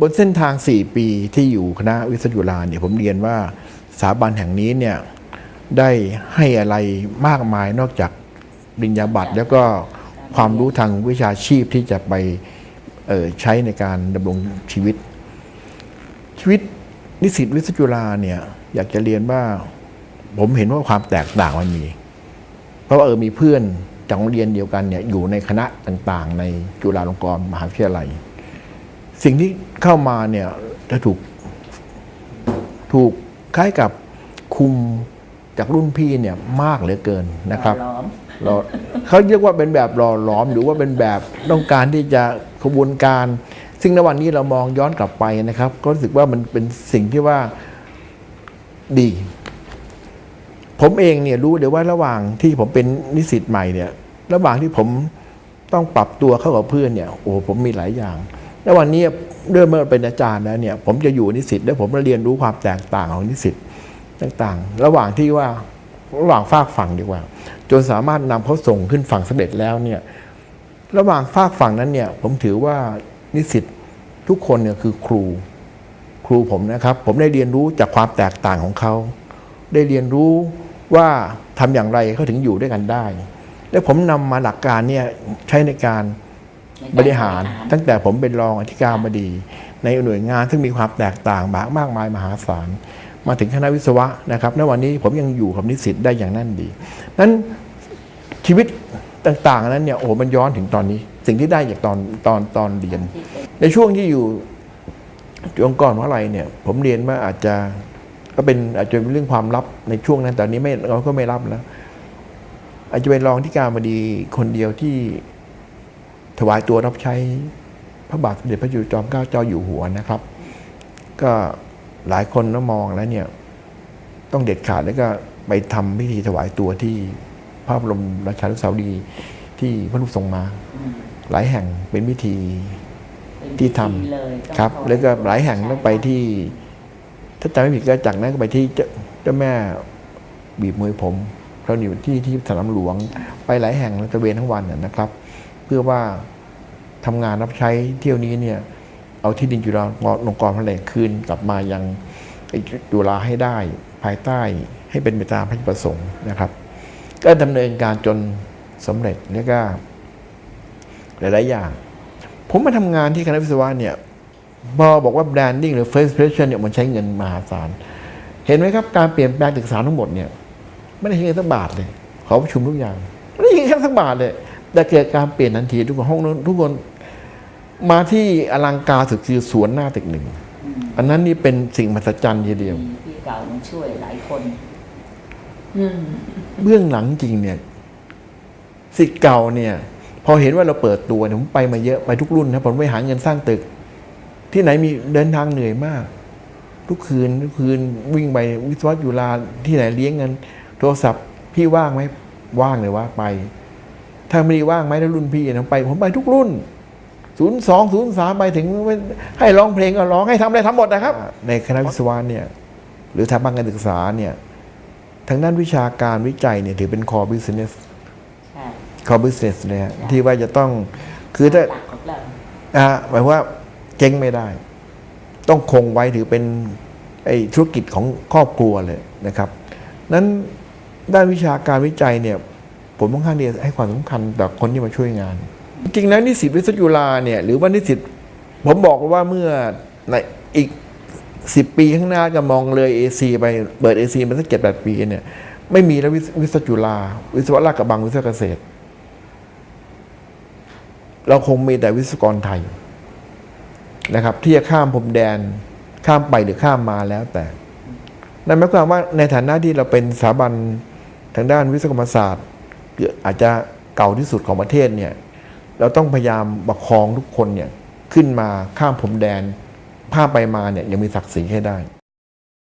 บนเส้นทาง 4 ปีที่อยู่คณะวิศวจุฬาเนี่ยผมเรียนว่าสถาบันแห่งนี้เนี่ยได้ให้อะไรมากมายนอกจากปริญญาบัตร แล้วก็ความรู้ทางวิชาชีพที่จะไปใช้ในการดำรงชีวิต ชีวิตนิสิตวิศวจุฬาเนี่ยอยากจะเรียนว่าผมเห็นว่าความแตกต่างมันมี เพราะว่าเออมีเพื่อนจากโรงเรียนเดียวกันเนี่ยอยู่ในคณะต่างๆ ในจุฬาลงกรณ์มหาวิทยาลัย สิ่งที่เข้ามาเนี่ยจะถูกถูกคล้ายกับคุมจากรุ่นพี่เนี่ยมากเหลือเกินนะครับล้อม เราเขาเรียกว่าเป็นแบบหล่อหลอม หรือว่าเป็นแบบต้องการที่จะขบวนการ ซึ่งในวันนี้เรามองย้อนกลับไปนะครับ ก็รู้สึกว่ามันเป็นสิ่งที่ว่าดี ผมเองเนี่ยรู้เดี๋ยวว่าระหว่างที่ผมเป็นนิสิตใหม่เนี่ย ระหว่างที่ผมต้องปรับตัวเข้ากับเพื่อนเนี่ย โอ้โหผมมีหลายอย่าง แล้ววันนี้เริ่มเมื่อเป็นอาจารย์แล้วเนี่ย ผมจะอยู่นิสิตแล้วผมจะเรียนรู้ความแตกต่างของนิสิตต่างๆ ระหว่างที่ว่าระหว่างฝากฝั่งดีกว่า จนสามารถนำเขาส่งขึ้นฝั่งเสำเร็จแล้วเนี่ยระหว่างฝากฝั่งนั้นเนี่ยผมถือว่านิสิตทุกคนเนี่ยคือครู ครูผมนะครับ ผมได้เรียนรู้จากความแตกต่างของเขา ได้เรียนรู้ว่าทำอย่างไรเขาถึงอยู่ด้วยกันได้ และผมนำมาหลักการเนี่ยใช้ในการ บริหารตั้งแต่ผมเป็นรองอธิการบดี ในหน่วยงานซึ่งมีความแตกต่างมากมายมหาศาลมาถึงคณะวิศวะนะครับณวันนี้ผมยังอยู่กับนิสิตได้อย่างนั่นดี นั้นชีวิตต่างๆนั้นเนี่ยโอ้โหมันย้อนถึงตอนนี้ สิ่งที่ได้จากตอนตอนตอนเรียนที่เป็นในช่วงที่อยู่องค์กรว่าอะไรเนี่ย ผมเรียนว่าอาจจะก็เป็นอาจจะเป็นเรื่องความลับในช่วงนั้นแต่อนนี้ไม่เราก็ไม่รับแล้ว อาจจะเป็นรองที่การบดีคนเดียวที่ ถวายตัวรับใช้พระบาทสมเด็จพระจุลจอมเกล้าเจ้าอยู่หัวนะครับ ก็หลายคนก็มองแล้วเนี่ยต้องเด็ดขาดแล้วก็ไปทำพิธีถวายตัวที่พระบรมราชานุสาวรีย์ที่พระรูปทรงมาอืมหลายแห่งเป็นพิธีเป็นที่ทำพิธีเลยต้องครับถวายแล้วก็หลายแห่งต้องไปที่ ถ้าจำไม่ผิดก็จากนั้นก็ไปที่เจ้าเจ้าแม่บีบมือผมเราอยู่ที่ที่สนามหลวงไปหลายแห่งแล้วตระเวนทั้งวันน่ะนะครับ เพื่อว่าทำงานรับใช้เที่ยวนี้เนี่ยเอาที่ดินจุฬาลงกรณ์พระเหลกคืนกลับมายังอ้จุฬาให้ได้ภายใต้ให้เป็นไปตามพระราชประสงค์นะครับ ก็ดำเนินการจนสำเร็จแล้วก็หลาย ๆ อย่าง ผมมาทำงานที่คณะวิศวะเนี่ยพอบอกว่า branding หรือ first impression เนี่ยมันใช้เงินมหาศาล เห็นไหมครับ การเปลี่ยนแปลงตึกษารทั้งหมดเนี่ย ไม่ได้ใช้เงินสักบาทเลย ขอประชุมทุกอย่าง ไม่ได้ใช้เงินสักบาทเลย แต่เกิดการเปลี่ยนทันทีทุกคนห้องนู้นทุกคนมาที่อลังการสุดคือสวนหน้าตึกหนึ่งอืมอันนั้นนี่เป็นสิ่งมหัศจรรย์ทีเดียวมีพี่เก่ามาช่วยหลายคนอืมเบื้องหลังจริงเนี่ยสิทธิ์เก่าเนี่ย พอเห็นว่าเราเปิดตัวเนี่ยผมไปมาเยอะไปทุกรุ่นนะผมไปหาเงินสร้างตึก ที่ไหนมีเดินทางเหนื่อยมาก ทุกคืนทุกคืนวิ่งไปวิศวะจุฬาที่ไหนเลี้ยงเงิน โทรศัพท์พี่ว่างไหมว่างเลยว่าไป ถ้าไม่ได้ว่างไหมแล้วรุ่นพี่นะไป ผมไปทุกรุ่นศูนย์สองศูนย์สามไปถึงให้ร้องเพลงก็ร้องให้ทำอะไรทำหมดนะครับ ในคณะวิศวะเนี่ยหรือสถาบันการศึกษาเนี่ยทางด้านวิชาการวิจัยเนี่ยถือเป็น core business ใช่ core business เลยฮะที่ว่าจะต้องคือถ้าหลักของเราอ่าหมายความว่าเจ๊งไม่ได้ ต้องคงไว้ถือเป็นไอ้ธุรกิจของครอบครัวเลยนะครับ นั้นด้านวิชาการวิจัยเนี่ย ผมค่อนข้างที่จะให้ความสำคัญต่อคนที่มาช่วยงาน จริงๆแล้วนิสิตวิศวจุฬาเนี่ยหรือว่านิสิตผมบอกว่าเมื่อในอีกสิบปีข้างหน้าก็มองเลยเอซีไปเปิดเอซีมาสักเจ็ดแปดปีเนี่ยไม่มีแล้ววิศวจุฬาวิศวะราชกระบังวิศวเกษตร เราคงมีแต่วิศวกรไทยนะครับ ที่จะข้ามพรมแดนข้ามไปหรือข้ามมาแล้วแต่ นั่นหมายความว่าในฐานะที่เราเป็นสถาบันทางด้านวิศวกรรมศาสตร์ อาจจะเก่าที่สุดของประเทศเนี่ยเราต้องพยายามประคองทุกคนเนี่ยขึ้นมาข้ามผมแดนผ้าไปมาเนี่ยยังมีศักดิ์ศรีให้ได้